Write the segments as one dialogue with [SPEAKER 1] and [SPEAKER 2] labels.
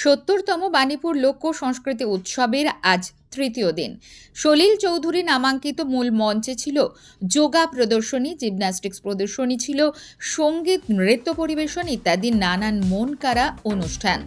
[SPEAKER 1] সত্তরতম বাণীপুর লোক সংস্কৃতি উৎসবের আজ তৃতীয় দিন। সলিল চৌধুরী নামাঙ্কিত মূল মঞ্চে ছিল যোগা প্রদর্শনী, জিমন্যাস্টিক্স প্রদর্শনী ছিল, সংগীত, নৃত্য পরিবেশন ইত্যাদি নানান মন কারা অনুষ্ঠান।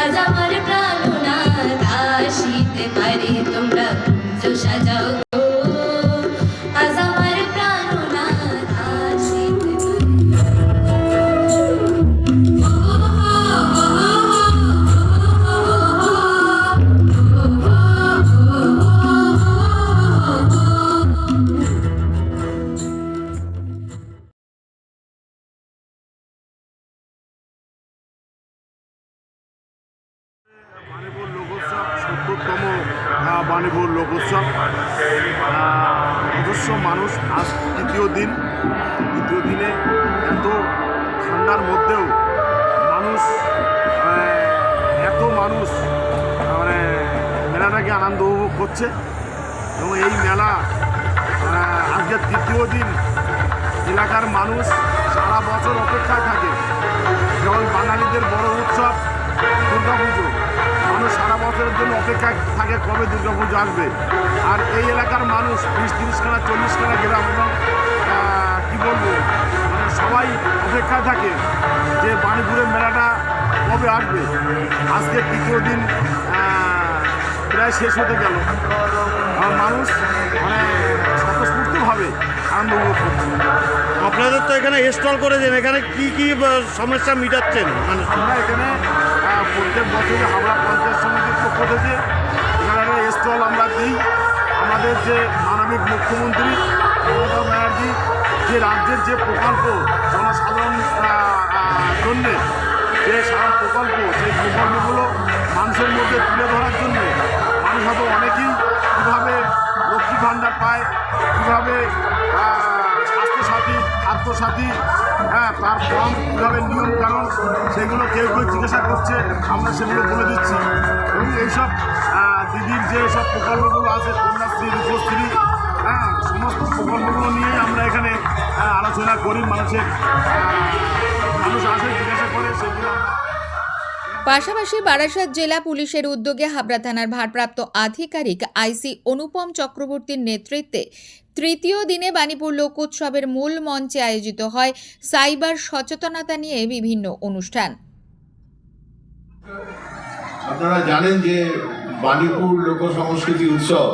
[SPEAKER 2] আজ আমার প্রাণনাথ আসিতে পারে তোমরা
[SPEAKER 3] আহ, বাণীপুর লোকোৎসব। অজস্র মানুষ আজ তৃতীয় দিন। তৃতীয় দিনে এত ঠান্ডার মধ্যেও মানুষ এত মানুষ মানে মেলাটাকে আনন্দ উপভোগ করছে। এবং এই মেলা আজকে তৃতীয় দিন এলাকার মানুষ সারা বছর অপেক্ষায় থাকে। যেমন বাঙালিদের বড় উৎসব দুর্গাপুজো। মানুষ সারা বছরের জন্য অপেক্ষা থাকে কবে দুর্গাপুজো আসবে। আর এই এলাকার মানুষ বিশ তিরিশখানা চল্লিশখানা গ্রাম এবং কি বলব মানে সবাই অপেক্ষায় থাকে যে বাণীপুরের মেলাটা কবে আসবে। আজকে তৃতীয় দিন প্রায় শেষ হতে গেল। আর মানুষ মানে স্বতঃস্ফূর্তভাবে আনন্দ উপভোগ করছে।
[SPEAKER 4] আপনাদের তো এখানে স্টল করেছেন এখানে কি কি সমস্যা মিটাচ্ছেন মানে
[SPEAKER 3] আমরা এখানে প্রত্যেক বছরই হাওড়া পঞ্চায়েত সমিতির পক্ষ থেকে এখানে স্টল আমরা দিই। আমাদের যে মানবিক মুখ্যমন্ত্রী মমতা ব্যানার্জি, যে রাজ্যের যে প্রকল্প জনসাধারণ জন্যে, যে সারা প্রকল্প, সেই প্রকল্পগুলো মানুষের মধ্যে তুলে ধরার জন্যে মানুষ হয়তো অনেকেই কীভাবে লক্ষ্মী ভাণ্ডার পায়, কীভাবে স্বাস্থ্যসাথী হ্যাঁ তার ফর্ম কীভাবে নিয়ম কারণ সেগুলো কেউ কেউ জিজ্ঞাসা করছে, আমরা সেগুলো বলে দিচ্ছি। এবং এইসব দিদির যে সব প্রকল্পগুলো আছে কন্যাশ্রী রূপশ্রী হ্যাঁ সমস্ত প্রকল্পগুলো নিয়েই আমরা এখানে আলোচনা করি, মানুষের মানুষ আসে, জিজ্ঞাসা করে, সেগুলো
[SPEAKER 1] পাশাপাশি বারাসাত জেলা পুলিশের উদ্যোগে হাবড়া থানার ভারপ্রাপ্ত আধিকারিক আইসি অনুপম চক্রবর্তীর নেতৃত্বে তৃতীয় দিনে বাণীপুর লোকোৎসবের মূল মঞ্চে আয়োজিত হয় সাইবার সচেতনতা নিয়ে বিভিন্ন অনুষ্ঠান।
[SPEAKER 5] আপনারা জানেন যে বাণীপুর লোক সংস্কৃতি উৎসব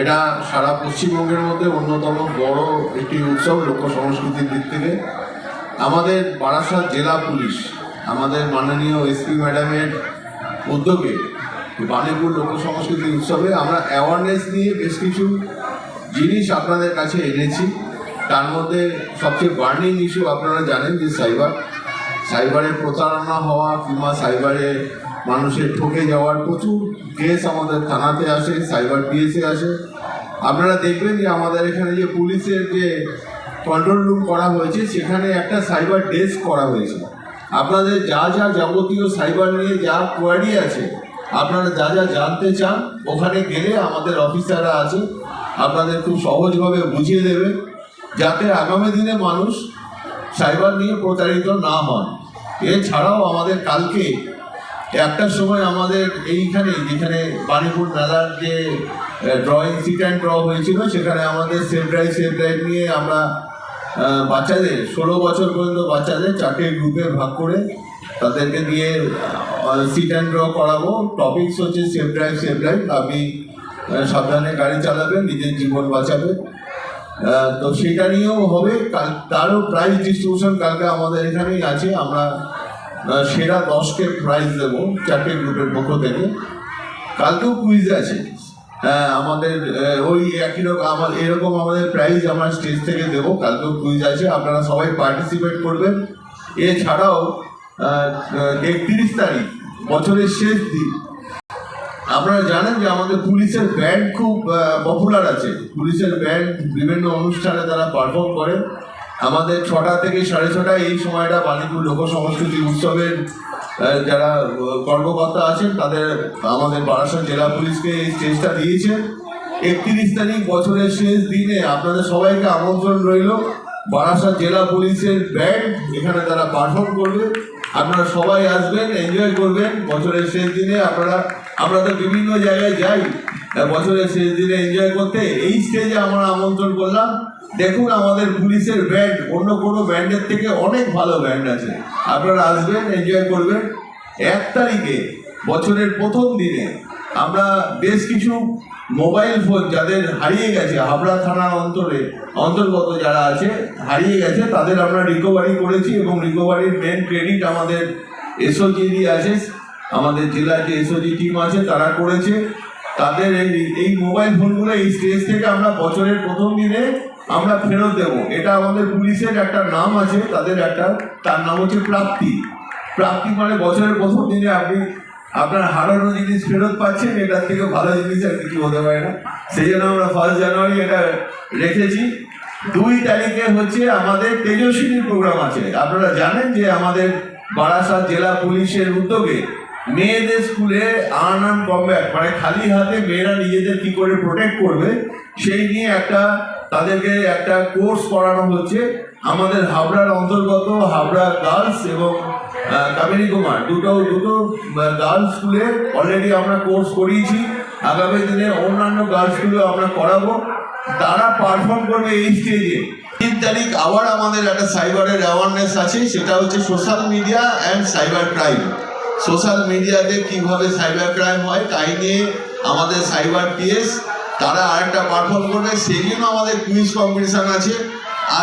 [SPEAKER 5] এটা সারা পশ্চিমবঙ্গের মধ্যে অন্যতম বড় একটি উৎসব লোক সংস্কৃতির দিক থেকে। আমাদের বারাসাত জেলা পুলিশ আমাদের মাননীয় এসপি ম্যাডামের উদ্যোগে বাণীপুর লোক সংস্কৃতি উৎসবে আমরা অ্যাওয়ারনেস নিয়ে বেশ কিছু জিনিস আপনাদের কাছে এনেছি। তার মধ্যে সবচেয়ে বার্নিং ইস্যু আপনারা জানেন যে সাইবার সাইবারে প্রতারণা হওয়া কিংবা সাইবারে মানুষের ঠকে যাওয়ার প্রচুর কেস আমাদের থানাতে আসে সাইবার পিএসে আসে। আপনারা দেখবেন যে আমাদের এখানে যে পুলিশের যে কন্ট্রোল রুম করা হয়েছে, সেখানে একটা সাইবার ডেস্ক করা হয়েছে। আপনাদের যা যা যাবতীয় সাইবার নিয়ে যা কোয়ারি আছে, আপনারা যা যা জানতে চান, ওখানে গেলে আমাদের অফিসাররা আছে, আপনাদের খুব সহজভাবে বুঝিয়ে দেবে, যাতে আগামী দিনে মানুষ সাইবার নিয়ে প্রতারিত না হন। এছাড়াও আমাদের কালকে একটার সময় আমাদের এইখানে, যেখানে বাণীপুর মেলার যে ড্রয়িং সিট অ্যান্ড ড্র হয়েছিল, সেখানে আমাদের সেফ ড্রাইভ সেফ ড্রাইভ নিয়ে আমরা বাচ্চাদের ষোলো বছর পর্যন্ত বাচ্চাদের চারটে গ্রুপে ভাগ করে তাদেরকে দিয়ে সিট অ্যান্ড ড্র করাবো। টপিকস হচ্ছে সেফ ড্রাইভ সেফ ড্রাইভ আপনি সাবধানে গাড়ি চালাবেন নিজের জীবন বাঁচাবেন। আহ, তো সেটা নিয়েও হবে। কাল তারও প্রাইজ ডিস্ট্রিবিউশন কালকে আমাদের এখানেই আছে। আমরা সেরা দশকে প্রাইজ দেবো চারটে গ্রুপের পক্ষ থেকে। কালকেও কুইজ আছে। আমাদের ওই একই রকম, আমার, এরকম আমাদের প্রাইজ আমরা স্টেজ থেকে দেবো। কালকেও কুইজ আছে, আপনারা সবাই পার্টিসিপেট করবেন। এছাড়াও একত্রিশ তারিখ, বছরের শেষ দিন। আপনারা জানেন যে আমাদের পুলিশের ব্যান্ড খুব পপুলার আছে। পুলিশের ব্যান্ড বিভিন্ন অনুষ্ঠানে তারা পারফর্ম করে। আমাদের ছটা থেকে সাড়ে ছটা এই সময়টা বাণীপুর লোক সংস্কৃতি উৎসবের যারা কর্মকর্তা আছেন, তাদের, আমাদের বারাসাত জেলা পুলিশকে এই চেষ্টা দিয়েছে। একত্রিশ তারিখ বছরের শেষ দিনে আপনাদের সবাইকে আমন্ত্রণ রইল। বারাসাত জেলা পুলিশের ব্যান্ড, এখানে তারা পারফর্ম করবে। আপনারা সবাই আসবেন এনজয় করবেন। বছরের শেষ দিনে আপনারা আমরা তো বিভিন্ন জায়গায় যাই। বছরের শেষ দিনে এনজয় করতে এই স্টেজে আমরা আমন্ত্রণ করলাম। দেখুন আমাদের পুলিশের ব্যান্ড অন্য কোনো ব্যান্ডের থেকে অনেক ভালো ব্যান্ড আছে। আপনারা আসবেন এনজয় করবেন। এক তারিখে, বছরের প্রথম দিনে, আমরা বেশ কিছু মোবাইল ফোন যাদের হারিয়ে গেছে, হাবড়া থানার অন্তরে, অন্তর্গত যারা আছে, হারিয়ে গেছে, তাদের আমরা রিকভারি করেছি এবং রিকভারির মেন ক্রেডিট আমাদের এসওজি আছে। আমাদের জেলার যে এসওজি টিম আছে, তারা করেছে। তাদের এই এই মোবাইল ফোনগুলো এই স্টেজ থেকে আমরা বছরের প্রথম দিনে আমরা ফেরত দেবো। এটা আমাদের পুলিশের একটা নাম আছে, তাদের একটা, তার নাম হচ্ছে প্রাপ্তি। প্রাপ্তি মানে বছরের প্রথম দিনে আপনি, আপনার হারানো জিনিস ফেরত পাচ্ছেন, এটার থেকে ভালো জিনিস আর কিছু হতে পারে না। সেই জন্য আমরা ফার্স্ট জানুয়ারি এটা রেখেছি। দুই তারিখে হচ্ছে আমাদের তেজস্বিনীর প্রোগ্রাম আছে। আপনারা জানেন যে আমাদের বারাসাত জেলা পুলিশের উদ্যোগে মেয়েদের স্কুলে আর্ন কমব্যাক মানে খালি হাতে মেয়েরা নিজেদের কি করে প্রোটেক্ট করবে, সেই নিয়ে একটা তাদেরকে একটা কোর্স করানো হচ্ছে। আমাদের হাবড়ার অন্তর্গত হাবড়া গার্লস এবং কাবেরী কুমার, দুটো দুটো গার্লস স্কুলে অলরেডি আমরা কোর্স করিয়েছি। আগামী দিনে অন্যান্য গার্লস স্কুলে আমরা করাবো। তারা পারফর্ম করবে এই স্টেজে তিন তারিখ আবার আমাদের একটা সাইবারের অ্যাওয়ারনেস আছে, সেটা হচ্ছে social media and cyber crime social মিডিয়াতে কীভাবে সাইবার ক্রাইম হয়, তাই নিয়ে আমাদের সাইবার পিএস, তারা আরেকটা পারফর্ম করবে, সেই জন্য আমাদের কুইজ কম্পিটিশন আছে।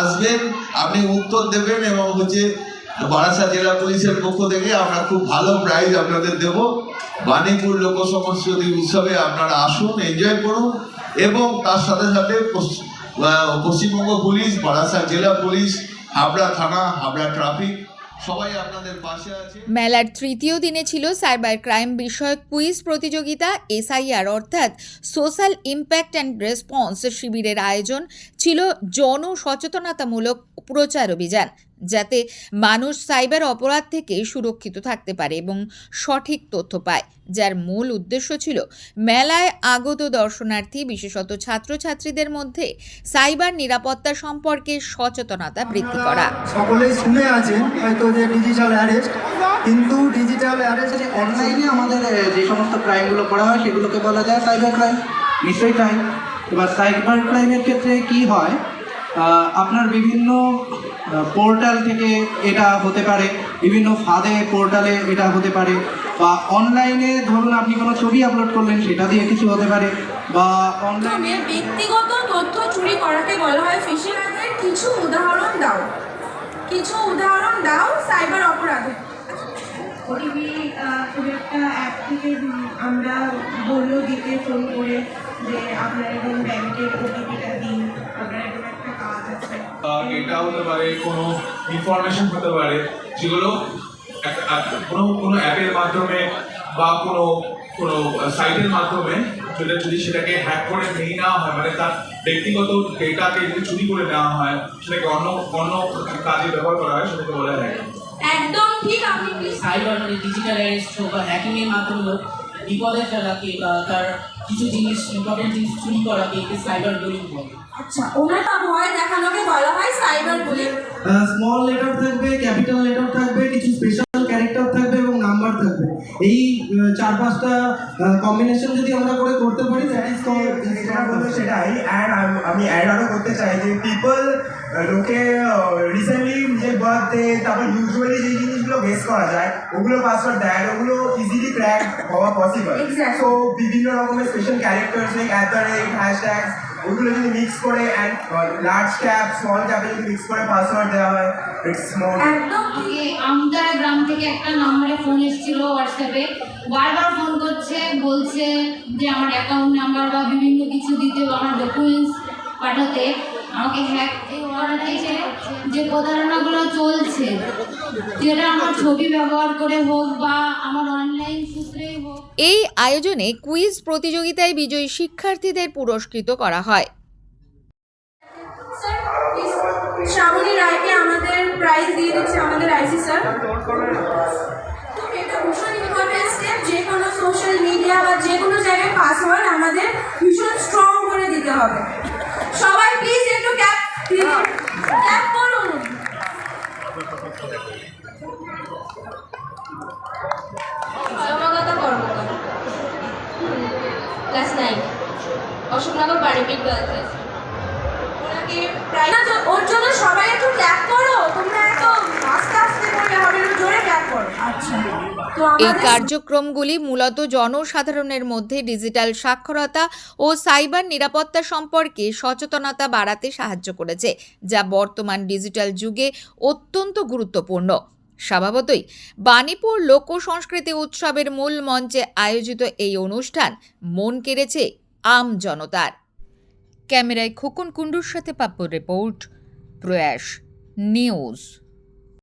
[SPEAKER 5] আসবেন, আপনি উত্তর দেবেন এবং হচ্ছে বারাসা জেলা পুলিশের পক্ষ থেকে আমরা খুব ভালো প্রাইজ আপনাদের দেব। বাণীপুর লোক উৎসবে আপনারা আসুন এনজয় করুন এবং তার সাথে সাথে পশ্চিমবঙ্গ পুলিশ বারাসা জেলা পুলিশ, হাবড়া থানা, হাবড়া ট্রাফিক
[SPEAKER 1] মেলার তৃতীয় দিনে ছিল সাইবার ক্রাইম বিষয়ক কুইজ প্রতিযোগিতা, এসআইআর অর্থাৎ সোশ্যাল ইম্প্যাক্ট অ্যান্ড রেসপন্স শিবিরের আয়োজন। ছিল জনসচেতনতামূলক প্রচার অভিযান যাতে মানুষ সাইবার অপরাধ থেকে সুরক্ষিত থাকতে পারে এবং সঠিক তথ্য পায় যার মূল উদ্দেশ্য ছিল মেলায় আগত দর্শনার্থী বিশেষত ছাত্রছাত্রীদের মধ্যে সাইবার নিরাপত্তা সম্পর্কে সচেতনতা বৃদ্ধি করা।
[SPEAKER 6] সকলেই শুনে আছেন হয়তো যে ডিজিটাল অ্যারেস্ট কিন্তু ডিজিটাল অ্যারেস্ট
[SPEAKER 7] অনলাইনে আমাদের যে সমস্ত ক্রাইমগুলো করা হয় সেগুলোকে বলা যায় সাইবার ক্রাইম নিশ্চয়ই তাই। এবার সাইবার ক্রাইমের ক্ষেত্রে কি হয়? আপনার বিভিন্ন পোর্টাল থেকে এটা হতে পারে বিভিন্ন ফাঁদে পোর্টালে এটা হতে পারে বা অনলাইনে ধরুন আপনি কোনো ছবি আপলোড করলেন সেটা দিয়ে কিছু হতে পারে বা অনলাইনে
[SPEAKER 8] ব্যক্তিগত তথ্য চুরি করাকে বলা হয় ফিশিং এর কিছু উদাহরণ দাও। কিছু উদাহরণ দাও সাইবার অপরাধে।
[SPEAKER 9] ওটিপি খুব একটা অ্যাপ থেকে আমরা বলল দিতে ফোন করে যে আপনার এরকম ব্যাংকের ওটিপিটা দিন।
[SPEAKER 10] ডেটা হতে পারে কোনো ইনফরমেশন হতে পারে যেগুলো কোনো কোনো অ্যাপের মাধ্যমে বা কোনো কোনো সাইটের মাধ্যমে যদি যদি সেটাকে হ্যাক করে নিয়ে নেওয়া হয় মানে তার ব্যক্তিগত ডেটাকে যদি চুরি করে নেওয়া হয় সেটাকে অন্য অন্য কাজে ব্যবহার করা হয় সেটাকে বলা হয়
[SPEAKER 8] একদম ঠিক আপনি
[SPEAKER 11] সাইবার মানে ডিজিটাল অ্যারেস্ট হোক বা হ্যাকিংয়ের মাধ্যমে বিপদে ফেলাকে তার কিছু জিনিস ইম্পর্টেন্ট জিনিস চুরি করাকে একে সাইবার বুলিং বলে।
[SPEAKER 8] আচ্ছা ওনাটা ভয় দেখানোকে বলা হয় সাইবার বুলিং
[SPEAKER 7] স্মল লেটার থাকবে ক্যাপিটাল লেটার থাকবে কিছু স্পেশাল ক্যারেক্টার থাকবে এবং নাম্বার থাকবে এই চার পাঁচটা কম্বিনেশন যদি আমরা করে করতে পারি দ্যাট ইজ
[SPEAKER 6] সেটাই। আমি অ্যাড আরও করতে চাই যে পিপল লোকে রিসেন্টলি নিজের বার্থডে তারপর ইউজুয়ালি যে জিনিসগুলো বেস করা যায় ওগুলো পাসওয়ার্ড দেয় ওগুলো ইজিলি ক্র্যাক হওয়া পসিবল সো বিভিন্ন রকমের special characters like at the rate hashtag ওগুলো যদি মিক্স করে এন্ড লার্জ ক্যাপ স্মল ক্যাপে যদি মিক্স করে পাসওয়ার্ড দেওয়া হয় ইটস মোর
[SPEAKER 8] একদম ঠিক।
[SPEAKER 12] আমদার গ্রাম থেকে একটা নম্বরে ফোন এসেছিল হোয়াটসঅ্যাপে বারবার ফোন করছে বলছে যে আমার অ্যাকাউন্ট নাম্বার বা বিভিন্ন কিছু দিতে বা আমার ডকুমেন্টস পাঠাতে। আমাকে হ্যাক যে প্রতারণাগুলো চলছে যেটা আমার ছবি ব্যবহার করে হোক বা আমার অনলাইন সূত্রেই হোক।
[SPEAKER 1] এই আয়োজনে কুইজ প্রতিযোগিতায় বিজয়ী শিক্ষার্থীদের পুরস্কৃত করা হয়।
[SPEAKER 8] শ্রাবণী রায়কে আমাদের প্রাইজ দিয়ে দিচ্ছে আমাদের আইসি স্যার এটা ভীষণ ইম্পর্টেন্ট স্টেপ যে কোনো সোশ্যাল মিডিয়া বা যে কোনো জায়গায় পাসওয়ার্ড আমাদের ভীষণ স্ট্রং করে দিতে হবে। সবাই প্লিজ
[SPEAKER 2] ক্লাস নাইন অশোকনগর বাড়িপিট গার্লস
[SPEAKER 8] ওনাকে প্রাইজ ওর জন্য সবাই একটু ক্যাপ করো তোমরা একটু আস্তে আস্তে করলে হবে না জোরে ক্যাপ করো আচ্ছা।
[SPEAKER 1] এই কার্যক্রমগুলি মূলত জনসাধারণের মধ্যে ডিজিটাল সাক্ষরতা ও সাইবার নিরাপত্তা সম্পর্কে সচেতনতা বাড়াতে সাহায্য করেছে যা বর্তমান ডিজিটাল যুগে অত্যন্ত গুরুত্বপূর্ণ। স্বভাবতই বাণীপুর লোক সংস্কৃতি উৎসবের মূল মঞ্চে আয়োজিত এই অনুষ্ঠান মন কেড়েছে আম জনতার। ক্যামেরায় খোকন কুণ্ডুর সাথে পাপ্পুর রিপোর্ট প্রয়াস নিউজ।